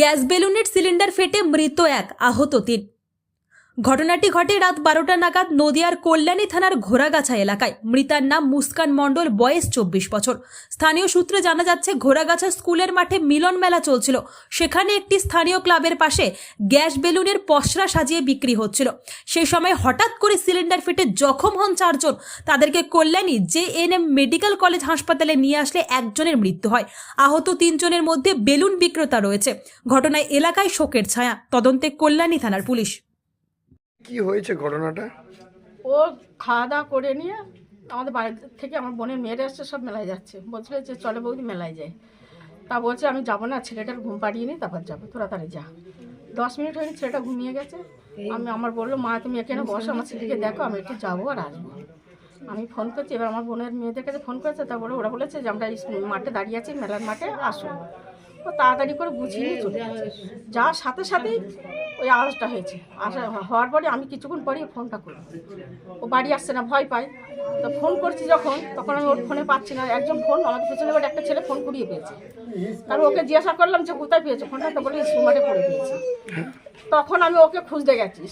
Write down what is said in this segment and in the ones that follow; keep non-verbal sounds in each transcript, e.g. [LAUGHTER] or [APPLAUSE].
Gas বেলুনের cylinder ফেটে মৃত এক আহত তিন। ঘটনাটি ঘটে রাত বারোটা নাগাদ নদিয়ার কল্যাণী থানার ঘোড়াগাছা এলাকায়। মৃতার নাম মুস্কান মণ্ডল, বয়স চব্বিশ বছর। স্থানীয় সূত্রে জানা যাচ্ছে, ঘোড়াগাছা স্কুলের মাঠে মিলন মেলা চলছিল। সেখানে একটি স্থানীয় ক্লাবের পাশে গ্যাস বেলুনের পসরা সাজিয়ে বিক্রি হচ্ছিল। সেই সময় হঠাৎ করে সিলিন্ডার ফেটে জখম হন চারজন। তাদেরকে Kalyani J N M medical college হাসপাতালে নিয়ে আসলে একজনের মৃত্যু হয়। আহত তিনজনের মধ্যে বেলুন বিক্রেতা রয়েছে। ঘটনায় এলাকায় শোকের ছায়া। তদন্তে কল্যাণী থানার পুলিশ। কি হয়েছে ঘটনাটা? ও খাওয়া দাওয়া করে নিয়ে আমাদের বাড়ি থেকে আমার বোনের মেয়েরা এসছে সব মেলায় যাচ্ছে। বলছিল যে চলে বৌদি মেলায় যায়। তা বলছে আমি যাব না ছেলেটার ঘুম পাড়িয়ে নিই তারপর যাব। তোরা তাড়ি যা। দশ মিনিট হয়নি ছেলেটা ঘুমিয়ে গেছে। আমি আমার বলল মা তুমি এখানে বসো আমার ছেলেকে দেখো আমি একটু যাব আর আসব। আমি ফোন করছি এবার আমার বোনের মেয়েদের কাছে ফোন করেছে তারপরে ওরা বলেছে যে আমরা মাঠে দাঁড়িয়ে আছি মেলার মাঠে আসো। ও তাড়াতাড়ি করে বুঝিয়ে চলে যাওয়ার সাথে সাথেই ওই আওয়াজটা হয়েছে। আসা হওয়ার পরে আমি কিছুক্ষণ পরে ফোনটা করি ও বাড়ি আসছে না, ভয় পায়। তো ফোন করছি যখন, তখন আমি ওর ফোনে পাচ্ছি না। একজন ফোন, আমাদের পেছনে বাড়ি একটা ছেলে ফোন করিয়ে পেয়েছে। তারপর ওকে জিজ্ঞাসা করলাম যে, কোথায় পেয়েছে? ফোনটা তো বলে স্কুল মাঠে পড়ে পেয়েছি তখন আমি ওকে খুঁজতে গেছি।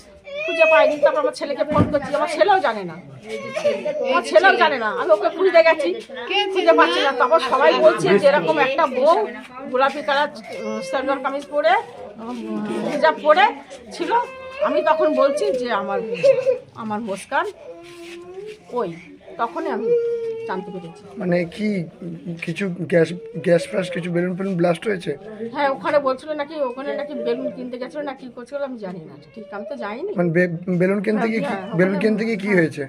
খুঁজে পাইনি, তারপর আমার ছেলেকে ফোন করছি, আমার ছেলেও জানে না। আমার ছেলেও জানে না, আমি ওকে খুঁজতে গেছি, খুঁজে পাচ্ছি না। তারপর সবাই বলছে যে এরকম একটা বউ গোলাপি কালার সালোয়ার কামিজ পরে হিজাব পরে ছিল। আমি তখন বলছি যে আমার আমার মুস্কান ওই তখনই আমি জানতে পেরেছি মানে কি কিছু গ্যাস গ্যাস ফ্যাস কিছু বেলুন ফেলুন ব্লাস্ট হয়েছে? হ্যাঁ ওখানে বলছিল নাকি ওখানে নাকি বেলুন কিনতে গেছিল না কি করছিল আমি জানি না। ঠিক আমি তো যাইনি। মানে বে- বেলুন কিনতে গিয়ে কি- হ্যাঁ, বেলুন কিনতে গিয়ে কি হয়েছে?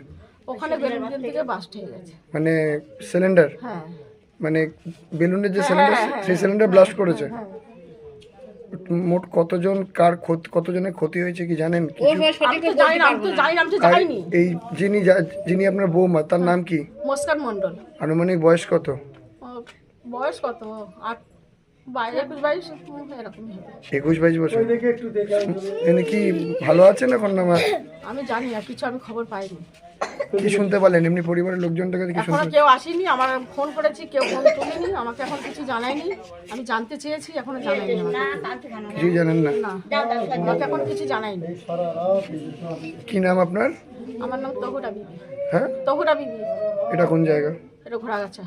ওখানে বেলুন কিনতে গিয়ে বাস্ট হয়ে গেছে। মানে সিলিন্ডার হ্যাঁ। মানে বেলুনের যে সিলিন্ডার সেই সিলিন্ডার ব্লাস্ট করেছে? হ্যাঁ। মোট কতজন কার ক্ষতি কতজনের ক্ষতি হয়েছে কি জানেন? আর এই যিনি যিনি আপনার বৌমা তার নাম কি? মুস্কান মণ্ডল। আনুমানিক বয়স কত? বয়স কত? আট একুশ বাইশ? বছর। তিনি কি ভালো আছেন এখন আমি জানি না কিছু আমি খবর পাইনি। কি শুনতে পারলেন? এমনি পরিবারের লোকজনের কাছে কি এখনও শুনতে কেউ আসেনি আমার ফোন করেছি কেউ ফোন তুলিনি আমাকে এখন কিছু জানায়নি। আমি জানতে চেয়েছি এখনও জানায়নি আমাকে। কিছুই জানেন না। না আমাকে এখন কিছু জানায়নি। কি নাম আপনার? আমার নাম তহুরা বিবি। হ্যাঁ? তহুরা বিবি। এটা কোন জায়গা? এটা ঘোরা গেছে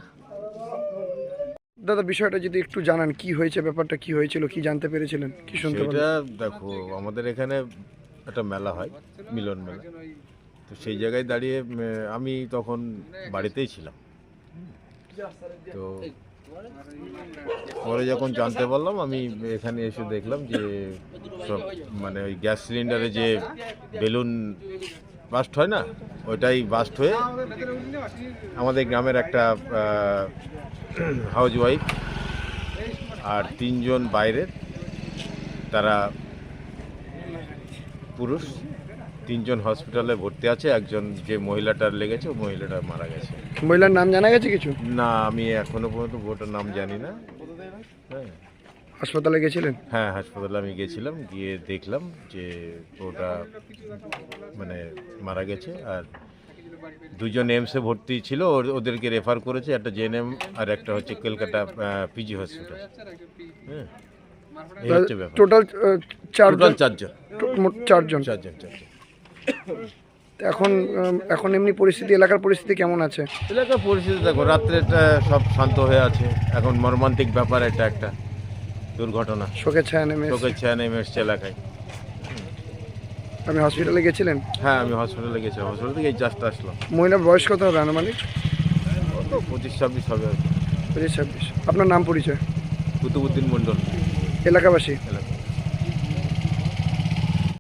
দাদা বিষয়টা যদি একটু জানান কি হয়েছে ব্যাপারটা কি হয়েছিল কি জানতে পেরেছিলেন? কি শুনতে সেটা দেখো আমাদের এখানে একটা মেলা হয় মিলন মেলা। তো সেই জায়গায় দাঁড়িয়ে আমি তখন বাড়িতেই ছিলাম। তো পরে যখন জানতে পারলাম, আমি এখানে এসে দেখলাম যে সব মানে ওই গ্যাস সিলিন্ডারে যে বেলুন বাস্ট হয় না, ওইটাই বাস্ট হয়ে আমাদের গ্রামের একটা হাউস ওয়াইফ আর তিনজন বাইরের, তারা পুরুষ। তিনজন হসপিটালে ভর্তি আছে একজন যে মহিলাটার লেগেছে ওই মহিলাটা মারা গেছে। মহিলার নাম জানা গেছে কিছু? না আমি এখনও পর্যন্ত ওটার নাম জানি না। হ্যাঁ। হাসপাতালে গেছিলেন? হ্যাঁ হাসপাতালে আমি গেছিলাম গিয়ে দেখলাম যে ওটা মানে মারা গেছে আর দুজন এমসে ভর্তি ছিল ওর- ওদেরকে রেফার করেছে একটা জেএনএম আর একটা হচ্ছে কলকাতা পিজি হসপিটাল। হ্যাঁ। এই হচ্ছে ব্যাপার। টোটাল চারজন? টোটাল চারজন। টো- মোট চারজন? চারজন চারজন। [COUGHS] এখন এখন এমনি পরিস্থিতি এলাকার পরিস্থিতি কেমন আছে? এলাকার পরিস্থিতি দেখো রাত্রে এটা সব শান্ত হয়ে আছে। এখন মর্মান্তিক ব্যাপার এটা একটা দুর্ঘটনা। শোকের ছায়া নেমে। চোখের ছায়া নেমে এসছে এলাকায়। আপনি হসপিটালে গেছিলেন? হ্যাঁ আমি হসপিটালে গেছিলাম। হসপিটাল থেকে জাস্ট আসলাম। মহিলার বয়স কত হবে আনুমানিক? তো পঁচিশ ছাব্বিশ হবে। পঁচিশ ছাব্বিশ। আপনার নাম পরিচয়? কুতুবুদ্দিন মণ্ডল। এলাকাবাসী? এলাকা